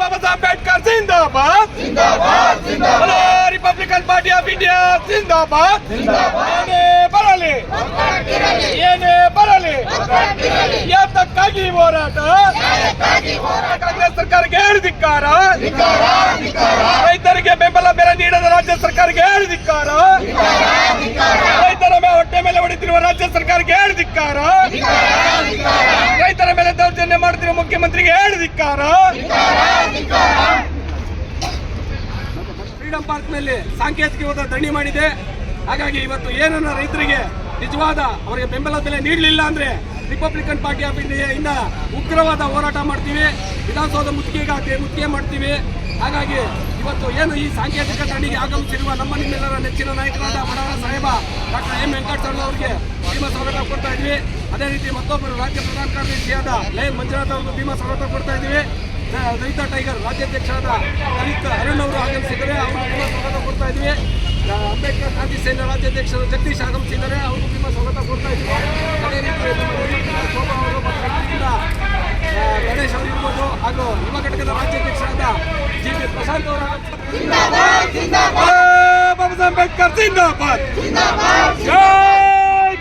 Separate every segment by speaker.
Speaker 1: Baba Saheb Ambedkar zindabad. Hello Republican Party of India ಜಿಂದಾಬಾದ್. ಏನೇ ಬರಲಿ ಏನೇ ಬರಲಿ ಯಾತಕ್ಕಾಗಿ ಹೋರಾಟ? ಕಾಂಗ್ರೆಸ್ ಸರ್ಕಾರಕ್ಕೆ ಹೇಳಿದಿಕ್ಕಾರ ರೈತರಿಗೆ ಬೆಂಬಲ ಬೆಲೆ ನೀಡದ ರಾಜ್ಯ ಸರ್ಕಾರಕ್ಕೆ ಹೇಳಿದಿಕ್ಕಾರ ರೈತರ ಹೊಟ್ಟೆ ಮೇಲೆ ಹೊಡಿತಿರುವ ರಾಜ್ಯ ಸರ್ಕಾರಕ್ಕೆ ಹೇಳಿದಿಕ್ಕಾರ ರೈತರ ಮೇಲೆ ದೌರ್ಜನ್ಯ ಮಾಡಿದ್ರೆ ಮುಖ್ಯಮಂತ್ರಿಗೆ ಹೇಳಿದಿಕ್ಕಾರ ಫ್ರೀಡಂ ಪಾರ್ಕ್ನಲ್ಲಿ ಸಾಂಕೇತಿಕವಾದ ಧರಣಿ ಮಾಡಿದೆ. ಹಾಗಾಗಿ ಇವತ್ತು ಏನನ್ನ ರೈತರಿಗೆ ನಿಜವಾದ ಅವರಿಗೆ ಬೆಂಬಲ ಬೆಲೆ ನೀಡಲಿಲ್ಲ ಅಂದ್ರೆ ರಿಪಬ್ಲಿಕನ್ ಪಾರ್ಟಿ ಆಫ್ ಇಂಡಿಯಾ ಇಂದ ಉಗ್ರವಾದ ಹೋರಾಟ ಮಾಡ್ತೀವಿ. ವಿಧಾನಸೌಧ ಮುತ್ತಿಗೆಗಾಗಿ ಮುತ್ತಿಗೆ ಮಾಡ್ತೀವಿ. ಹಾಗಾಗಿ ಇವತ್ತು ಏನು ಈ ಸಾಂಕೇತಿಕ ದಂಡಿಗೆ ಆಗಮಿಸಿರುವ ನಮ್ಮ ನಿಮ್ಮೆಲ್ಲರ ನೆಚ್ಚಿನ ನಾಯಕರಾದ ಬಡವರ ಸಾಹೇಬ ಡಾಕ್ಟರ್ ಎಂ ವೆಂಕಟಸ್ವಾಮಿ ಅವರಿಗೆ ಭೀಮಾ ಸ್ವಾಗತ ಕೊಡ್ತಾ ಇದ್ವಿ. ಅದೇ ರೀತಿ ಮತ್ತೊಬ್ಬರು ರಾಜ್ಯ ಪ್ರಧಾನ ಕಾರ್ಯದರ್ಶಿಯಾದ ಲಯನ್ ಮಂಜುನಾಥ್ ಅವರಿಗೆ ಭೀಮಾ ಸ್ವಾಗತ ಕೊಡ್ತಾ ಇದ್ದೀವಿ. ದಲಿತ ಟೈಗರ್ ರಾಜ್ಯಾಧ್ಯಕ್ಷರಾದ ದಲಿತ ಅರುಣ್ ಅವರು ಆಗಮಿಸಿದ್ದಾರೆ ಅವರು ಭೀಮಾ ಸ್ವಾಗತ ಕೊಡ್ತಾ ಇದ್ದೀವಿ. ಅಂಬೇಡ್ಕರ್ ಕ್ರಾಂತಿ ಸೇನಾ ರಾಜ್ಯಾಧ್ಯಕ್ಷರು ಜಗದೀಶ್ ಆಗಮಿಸಿದ್ದಾರೆ ಅವರು ಭೀಮಾ ಸ್ವಾಗತ ಕೊಡ್ತಾ ಇದ್ದೀವಿ. ಅದೇ ರೀತಿ ಶೋಭಾ ಅವರು ಗಣೇಶ್ ಅವರು ಇರ್ಬೋದು. ಹಾಗೂ ಯುವ ಘಟಕದ ರಾಜ್ಯಾಧ್ಯಕ್ಷರಾದ ಜಿ ಪಿ ಪ್ರಶಾಂತ್ ಅವರು. ಬಾಬಾ ಸಾಹೇಬ್ ಅಂಬೇಡ್ಕರ್ ಜಿಂದಾಬಾದ್ ಜೈ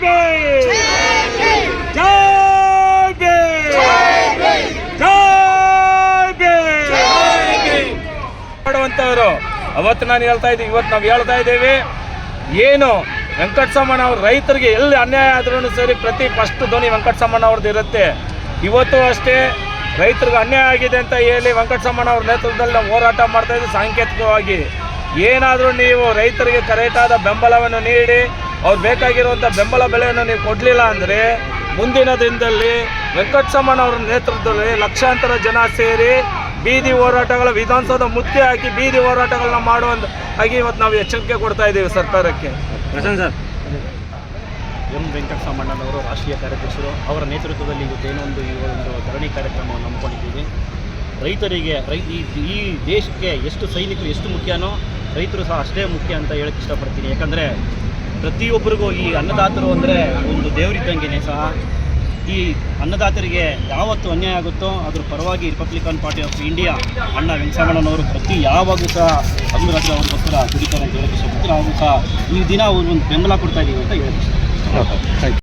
Speaker 1: ಭೀಮ್ ಜೈ ಭೀಮ್ ಜೈ ಭೀಮ್ ಮಾಡುವಂತವರು ಅವತ್ತು ನಾನು ಹೇಳ್ತಾ ಇದ್ದೀನಿ, ಇವತ್ತು ನಾವು ಹೇಳ್ತಾ ಇದ್ದೇವೆ, ಏನು ವೆಂಕಟಸಮಣ ಅವ್ರು ರೈತರಿಗೆ ಎಲ್ಲಿ ಅನ್ಯಾಯ ಆದ್ರೂ ಸರಿ ಪ್ರತಿ ಫಸ್ಟ್ ಧ್ವನಿ ವೆಂಕಟಸಮಣ ಅವ್ರದ್ದು ಇರುತ್ತೆ. ಇವತ್ತು ಅಷ್ಟೇ ರೈತರಿಗೆ ಅನ್ಯಾಯ ಆಗಿದೆ ಅಂತ ಹೇಳಿ ವೆಂಕಟಸಮಣ ಅವ್ರ ನೇತೃತ್ವದಲ್ಲಿ ನಾವು ಹೋರಾಟ ಮಾಡ್ತಾ ಇದ್ದೀವಿ ಸಾಂಕೇತಿಕವಾಗಿ. ಏನಾದರೂ ನೀವು ರೈತರಿಗೆ ಕರೆಕ್ಟಾದ ಬೆಂಬಲವನ್ನು ನೀಡಿ, ಅವ್ರು ಬೇಕಾಗಿರುವಂಥ ಬೆಂಬಲ ಬೆಲೆಯನ್ನು ನೀವು ಕೊಡಲಿಲ್ಲ ಅಂದರೆ ಮುಂದಿನ ದಿನದಲ್ಲಿ ವೆಂಕಟಸಮಣ ಅವ್ರ ನೇತೃತ್ವದಲ್ಲಿ ಲಕ್ಷಾಂತರ ಜನ ಸೇರಿ ಬೀದಿ ಹೋರಾಟಗಳ ವಿಧಾನಸೌಧ ಮುತ್ತಿಗೆ ಹಾಕಿ ಬೀದಿ ಹೋರಾಟಗಳನ್ನ ಮಾಡುವಂತ ಹಾಗೆ ಇವತ್ತು ನಾವು ಎಚ್ಚರಿಕೆ ಕೊಡ್ತಾ ಇದ್ದೀವಿ ಸರ್ಕಾರಕ್ಕೆ.
Speaker 2: ಪ್ರಶಾಂತ್ ಸರ್. ಎಂ ವೆಂಕಟಸಾಮಣ್ಣನವರು ರಾಷ್ಟ್ರೀಯ ಕಾರ್ಯಾಧ್ಯಕ್ಷರು ಅವರ ನೇತೃತ್ವದಲ್ಲಿ ಇವತ್ತೇನೋ ಒಂದು ಈ ಒಂದು ಧರಣಿ ಕಾರ್ಯಕ್ರಮವನ್ನು ಹಮ್ಮಿಕೊಂಡಿದ್ದೀವಿ. ರೈತರಿಗೆ ರೈ ಈ ಈ ದೇಶಕ್ಕೆ ಎಷ್ಟು ಸೈನಿಕರು ಎಷ್ಟು ಮುಖ್ಯನೋ ರೈತರು ಸಹ ಅಷ್ಟೇ ಮುಖ್ಯ ಅಂತ ಹೇಳಕ್ಕೆ ಇಷ್ಟಪಡ್ತೀನಿ. ಯಾಕಂದರೆ ಪ್ರತಿಯೊಬ್ಬರಿಗೂ ಈ ಅನ್ನದಾತರು ಅಂದರೆ ಒಂದು ದೇವರಿದ್ದಂಗೆ ಸಹ ಈ ಅನ್ನದಾತರಿಗೆ ಯಾವತ್ತು ಅನ್ಯಾಯ ಆಗುತ್ತೋ ಅದ್ರ ಪರವಾಗಿ ರಿಪಬ್ಲಿಕನ್ ಪಾರ್ಟಿ ಆಫ್ ಇಂಡಿಯಾ ಅಣ್ಣ ವೆಂಕಟರಮಣ್ಣನವರು ಪ್ರತಿ ಯಾವಾಗೂ ಸಹ ರಾತ್ರಿ ಅವ್ರಿಗೋಸ್ಕರ ದುಡಿತಾರೆ ಅಂತ ಹೇಳಕ್ಕೆ ಸಹ ಈ ದಿನ ಅವ್ರಿಗೊಂದು ಬೆಂಬಲ ಕೊಡ್ತಾ ಇದ್ದೀವಿ ಅಂತ ಹೇಳಕ್ಕೆ ಇಷ್ಟ